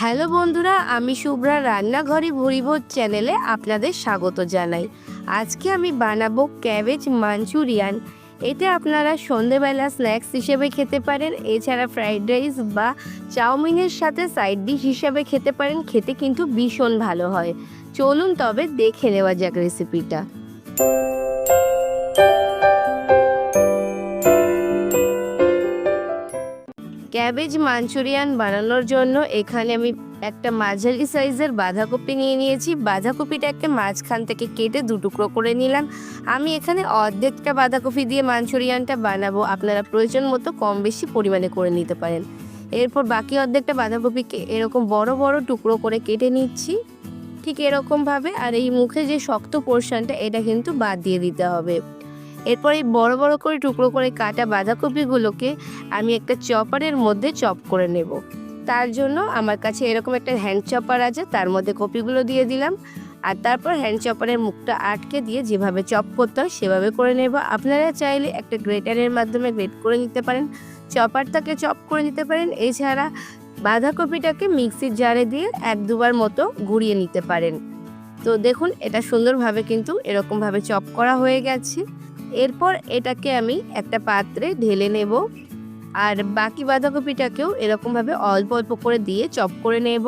Hello বন্ধুরা, আমি শুভ্রা রান্নাঘরে ভরিভোজ চ্যানেলে আপনাদের স্বাগত জানাই। আজকে আমি বানাবো ক্যাবেজ মাঞ্চুরিয়ান। এতে আপনারা সন্ধেবেলা স্ন্যাক্স হিসেবে খেতে পারেন, এছাড়া ফ্রাইড রাইস বা চাউমিনের সাথে সাইড ডিশ হিসেবে খেতে পারেন, খেতে কিন্তু ভীষণ ভালো হয়। চলুন তবে দেখে নেওয়া যাক রেসিপিটা। ক্যাবেজ মাঞ্চুরিয়ান বানানোর জন্য এখানে আমি একটা মাঝারি সাইজের বাঁধাকপি নিয়ে নিয়েছি। বাঁধাকপিটাকে মাঝখান থেকে কেটে দু টুকরো করে নিলাম। আমি এখানে অর্ধেকটা বাঁধাকপি দিয়ে মাঞ্চুরিয়ানটা বানাবো। আপনারা প্রয়োজন মতো কম বেশি পরিমাণে করে নিতে পারেন। এরপর বাকি অর্ধেকটা বাঁধাকপিকে এরকম বড় বড় টুকরো করে কেটে নিচ্ছি। ঠিক এরকমভাবে। আর এই মুখে যে শক্ত পোর্শনটা এটা কিন্তু বাদ দিয়ে দিতে হবে। এরপর এই বড় বড় করে টুকরো করে কাটা বাঁধাকপিগুলোকে আমি একটা চপারের মধ্যে চপ করে নেব। তার জন্য আমার কাছে এরকম একটা হ্যান্ড চপার আছে, তার মধ্যে কপিগুলো দিয়ে দিলাম। আর তারপর হ্যান্ড চপারের মুখটা আটকে দিয়ে যেভাবে চপ করতে হয় সেভাবে করে নেব। আপনারা চাইলে একটা গ্রেটারের মাধ্যমে গ্রেট করে নিতে পারেন চপারটাকে চপ করে নিতে পারেন। এছাড়া বাঁধাকপিটাকে মিক্সির জারে দিয়ে এক দুবার মতো ঘুরিয়ে নিতে পারেন। তো দেখুন, এটা সুন্দরভাবে কিন্তু এরকমভাবে চপ করা হয়ে গেছে। এরপর এটাকে আমি একটা পাত্রে ঢেলে নেব। আর বাকি বাঁধাকপিটাকেও এরকমভাবে অল্প অল্প করে দিয়ে চপ করে নেব।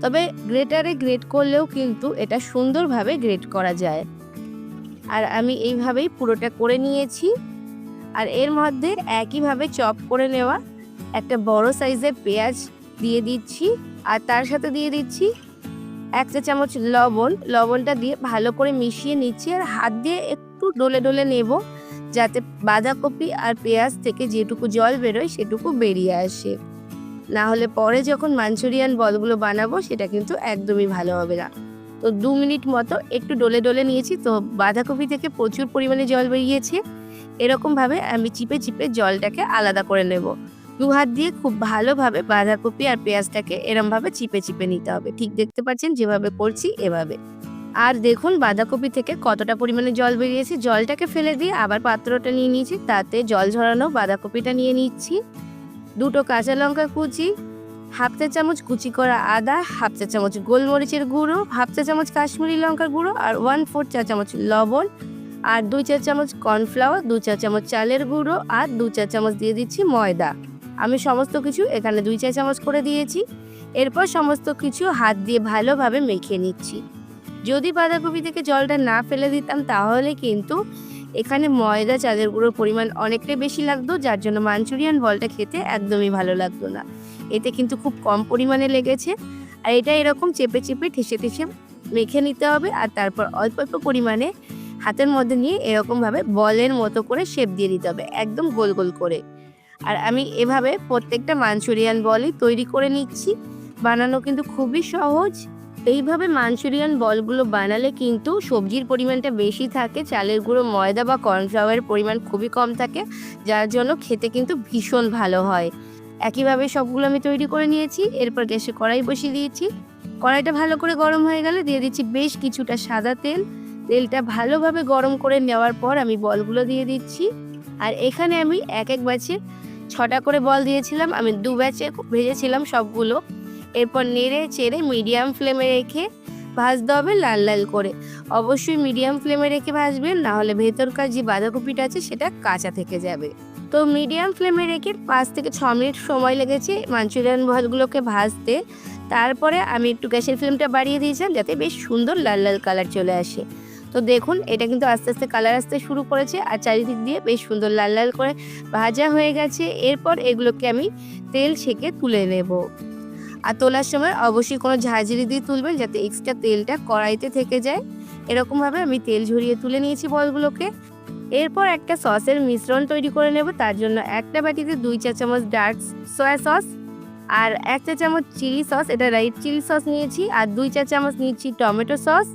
তবে গ্রেটারে গ্রেট করলেও কিন্তু এটা সুন্দরভাবে গ্রেট করা যায়। আর আমি এইভাবেই পুরোটা করে নিয়েছি। আর এর মধ্যে একইভাবে চপ করে নেওয়া একটা বড় সাইজের পেঁয়াজ দিয়ে দিচ্ছি। আর তার সাথে দিয়ে দিচ্ছি এক চা চামচ লবণ। লবণটা দিয়ে ভালো করে মিশিয়ে নিচ্ছি। আর হাত দিয়ে একটু ডলে ডলে নেব, যাতে বাঁধাকপি আর পেঁয়াজ থেকে যেটুকু জল বেরোয় সেটুকু বেরিয়ে আসে। না হলে পরে যখন মাঞ্চুরিয়ান বলগুলো বানাবো, সেটা কিন্তু একদমই ভালো হবে না। তো দু মিনিট মতো একটু ডলে ডলে নিয়েছি, তো বাঁধাকপি থেকে প্রচুর পরিমাণে জল বেরিয়েছে। এরকমভাবে আমি চিপে চিপে জলটাকে আলাদা করে নেব। দু হাত দিয়ে খুব ভালোভাবে বাঁধাকপি আর পেঁয়াজটাকে এরমভাবে চিপে চিপে নিতে হবে। ঠিক দেখতে পাচ্ছেন? যেভাবে করছি, এভাবে। আর দেখুন বাঁধাকপি থেকে কতটা পরিমাণে জল বেরিয়েছে। জলটাকে ফেলে দিয়ে আবার পাত্রটা নিয়ে নিয়েছি, তাতে জল ঝরানো বাঁধাকপিটা নিয়ে নিচ্ছি। দুটো কাঁচা লঙ্কা কুচি, হাফ চা চামচ কুচি করা আদা, হাফ চা চামচ গোলমরিচের গুঁড়ো, হাফ চা চামচ কাশ্মীরি লঙ্কার গুঁড়ো আর ওয়ান ফোর চা চামচ লবণ আর দুই চা চামচ কর্নফ্লাওয়ার দু চা চামচ চালের গুঁড়ো আর দু চা চামচ দিয়ে দিচ্ছি ময়দা। আমি সমস্ত কিছু এখানে দুই চা চামচ করে দিয়েছি। এরপর সমস্ত কিছু হাত দিয়ে ভালোভাবে মেখে নিচ্ছি। যদি বাঁধাকপি থেকে জলটা না ফেলে দিতাম, তাহলে কিন্তু এখানে ময়দা, চালের গুঁড়োর পরিমাণ অনেকটাই বেশি লাগতো, যার জন্য মাঞ্চুরিয়ান বলটা খেতে একদমই ভালো লাগতো না। এতে কিন্তু খুব কম পরিমাণে লেগেছে। আর এটা এরকম চেপে চেপে ঠেসে ঠেসে মেখে নিতে হবে আর তারপর অল্প অল্প পরিমাণে হাতের মধ্যে নিয়ে এরকমভাবে বলের মতো করে শেপ দিয়ে দিতে হবে, একদম গোল গোল করে। আর আমি এভাবে প্রত্যেকটা মাঞ্চুরিয়ান বলই তৈরি করে নিচ্ছি। বানানো কিন্তু খুবই সহজ। এইভাবে মাঞ্চুরিয়ান বলগুলো বানালে কিন্তু সবজির পরিমাণটা বেশি থাকে, চালের গুঁড়ো, ময়দা বা কর্নফ্লাওয়ারের পরিমাণ খুবই কম থাকে, যার জন্য খেতে কিন্তু ভীষণ ভালো হয়। একইভাবে সবগুলো আমি তৈরি করে নিয়েছি, এরপর গ্যাসে কড়াই বসিয়ে দিয়েছি। কড়াইটা ভালো করে গরম হয়ে গেলে দিয়ে দিচ্ছি বেশ কিছুটা সাদা তেল। তেলটা ভালোভাবে গরম করে নেওয়ার পর আমি বলগুলো দিয়ে দিচ্ছি। আর এখানে আমি এক এক ব্যাচে ছটা করে বল দিয়েছিলাম, আমি দু ব্যাচে ভেজেছিলাম সবগুলো। এরপর নেড়ে চেড়ে মিডিয়াম ফ্লেমে রেখে ভাজতে হবে লাল লাল করে। অবশ্যই মিডিয়াম ফ্লেমে রেখে ভাজবেন না হলে ভেতরকার যে বাঁধাকপিটা আছে সেটা কাঁচা থেকে যাবে। তো মিডিয়াম ফ্লেমে রেখে পাঁচ থেকে ছ মিনিট সময় লেগেছে মাঞ্চুরিয়ান বলগুলোকে ভাজতে। তারপরে আমি একটু গ্যাসের ফ্লেমটা বাড়িয়ে দিয়েছিলাম যাতে বেশ সুন্দর লাল লাল কালার চলে আসে। তো দেখুন, এটা কিন্তু আস্তে আস্তে কালার আসতে শুরু করেছে আর চারিদিক দিয়ে বেশ সুন্দর লাল লাল করে ভাজা হয়ে গেছে। এরপর এগুলোকে আমি তেল ছেঁকে তুলে নেব। আর তোলার সময় অবশ্যই কোনো ঝাঁঝরি দিয়ে তুলবেন যাতে এক্সট্রা তেলটা কড়াইতে থেকে যায়। এরকমভাবে আমি তেল ঝরিয়ে তুলে নিয়েছি বলগুলোকে। এরপর একটা সসের মিশ্রণ তৈরি করে নেব। তার জন্য একটা বাটিতে দুই চা চামচ ডার্ক সয়া সস আর এক চা চামচ চিলি সস, এটা রাইট চিলি সস নিয়েছি আর দুই চা চামচ নিয়েছি টমেটো সস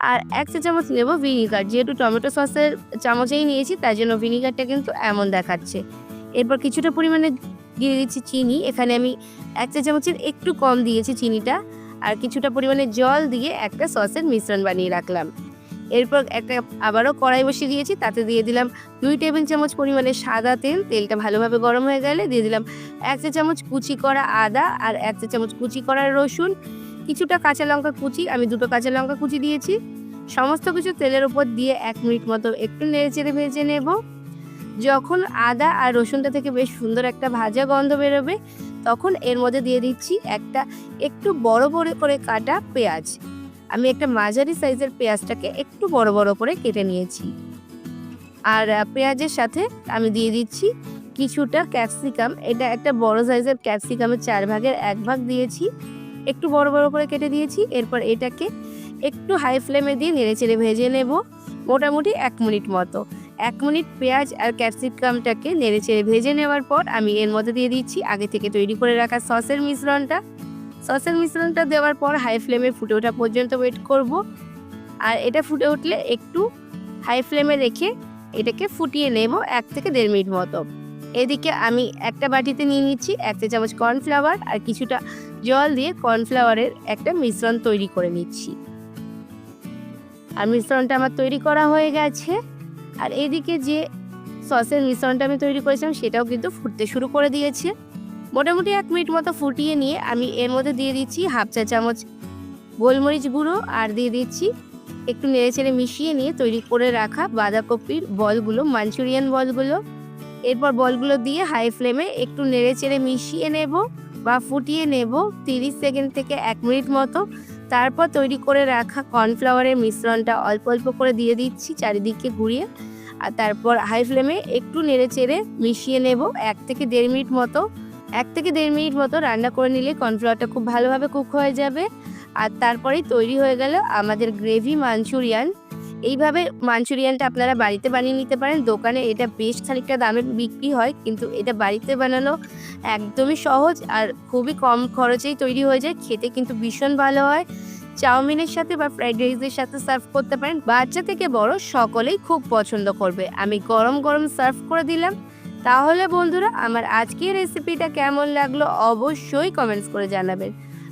আর এক চা চামচ নেব ভিনিগার। যেহেতু টমেটো সসের চামচেই নিয়েছি, তার জন্য ভিনিগারটা কিন্তু এমন দেখাচ্ছে। এরপর কিছুটা পরিমাণে দিয়ে দিচ্ছি চিনি। এখানে আমি এক চা চামচের একটু কম দিয়েছি চিনিটা আর কিছুটা পরিমাণে জল দিয়ে একটা সসের মিশ্রণ বানিয়ে রাখলাম। এরপর একটা আবারও কড়াই বসিয়ে দিয়েছি, তাতে দিয়ে দিলাম দুই টেবিল চামচ পরিমাণে সাদা তেল। তেলটা ভালোভাবে গরম হয়ে গেলে দিয়ে দিলাম এক চা চামচ কুচি করা আদা আর এক চা চামচ কুচি করা রসুন। কিছুটা কাঁচা লঙ্কা কুচি, আমি দুটো কাঁচা লঙ্কা কুচি দিয়েছি। সমস্ত কিছু তেলের উপর দিয়ে এক মিনিট মতো একটু নেড়ে চেড়ে ভেজে নেব। যখন আদা আর রসুনটা থেকে বেশ সুন্দর একটা ভাজা গন্ধ বেরোবে, তখন এর মধ্যে দিয়ে দিচ্ছি একটা একটু বড় বড় করে কাটা পেঁয়াজ। আমি একটা মাঝারি সাইজের পেঁয়াজটাকে একটু বড় বড় করে কেটে নিয়েছি। আর পেঁয়াজের সাথে আমি দিয়ে দিচ্ছি কিছুটা ক্যাপসিকাম। এটা একটা বড় সাইজের ক্যাপসিকামের চার ভাগের এক ভাগ দিয়েছি। একটু বড় বড় করে কেটে দিয়েছি। এরপর এটাকে একটু হাই ফ্লেমে দিয়ে নেড়ে চেড়ে ভেজে নেব। মোটামুটি এক মিনিট মতো। এক মিনিট পেঁয়াজ আর ক্যাপসিকামটাকে নেড়ে চেড়ে ভেজে নেওয়ার পর আমি এর মধ্যে দিয়ে দিচ্ছি আগে থেকে তৈরি করে রাখা সসের মিশ্রণটা। সসের মিশ্রণটা দেওয়ার পর হাই ফ্লেমে ফুটে ওঠা পর্যন্ত ওয়েট করব। আর এটা ফুটে উঠলে একটু হাই ফ্লেমে রেখে এটাকে ফুটিয়ে নেব এক থেকে দেড় মিনিট মতো। এদিকে আমি একটা বাটিতে নিয়ে নিচ্ছি এক চা চামচ কর্নফ্লাওয়ার আর কিছুটা জল দিয়ে কর্নফ্লাওয়ারের একটা মিশ্রণ তৈরি করে নিচ্ছি। আর মিশ্রণটা আমার তৈরি করা হয়ে গেছে। আর এদিকে যে সসের মিশ্রণটা আমি তৈরি করেছিলাম, সেটাও কিন্তু ফুটতে শুরু করে দিয়েছে। মোটামুটি এক মিনিট মতো ফুটিয়ে নিয়ে আমি এর মধ্যে দিয়ে দিচ্ছি হাফ চা চামচ গোলমরিচ গুঁড়ো আর দিয়ে দিচ্ছি একটু নেড়েচেড়ে মিশিয়ে নিয়ে তৈরি করে রাখা বাঁধাকপির বলগুলো, মাঞ্চুরিয়ান বলগুলো। এরপর বলগুলো দিয়ে হাই ফ্লেমে একটু নেড়েচেড়ে মিশিয়ে নেব বা ফুটিয়ে নেব তিরিশ সেকেন্ড থেকে এক মিনিট মতো। তারপর তৈরি করে রাখা কর্নফ্লাওয়ারের মিশ্রণটা অল্প অল্প করে দিয়ে দিচ্ছি চারিদিকে ঘুরিয়ে। আর তারপর হাই ফ্লেমে একটু নেড়ে চেড়ে মিশিয়ে নেব। এক থেকে দেড় মিনিট মতো, এক থেকে দেড় মিনিট মতো রান্না করে নিলে কর্নফ্লাওয়ারটা খুব ভালোভাবে কুক হয়ে যাবে। আর তারপরেই তৈরি হয়ে গেল আমাদের গ্রেভি মাঞ্চুরিয়ান। এইভাবে মাঞ্চুরিয়ানটা আপনারা বাড়িতে বানিয়ে নিতে পারেন। দোকানে এটা বেশ খানিকটা দামে বিক্রি হয়, কিন্তু এটা বাড়িতে বানানো একদমই সহজ আর খুবই কম খরচেই তৈরি হয়ে যায়। খেতে কিন্তু ভীষণ ভালো হয়। চাউমিনের সাথে বা ফ্রাইড রাইসের সাথে সার্ভ করতে পারেন। বাচ্চা থেকে বড় সকলেই খুব পছন্দ করবে। আমি গরম গরম সার্ভ করে দিলাম। তাহলে বন্ধুরা, আমার আজকের রেসিপিটা কেমন লাগল অবশ্যই কমেন্টস করে জানাবেন।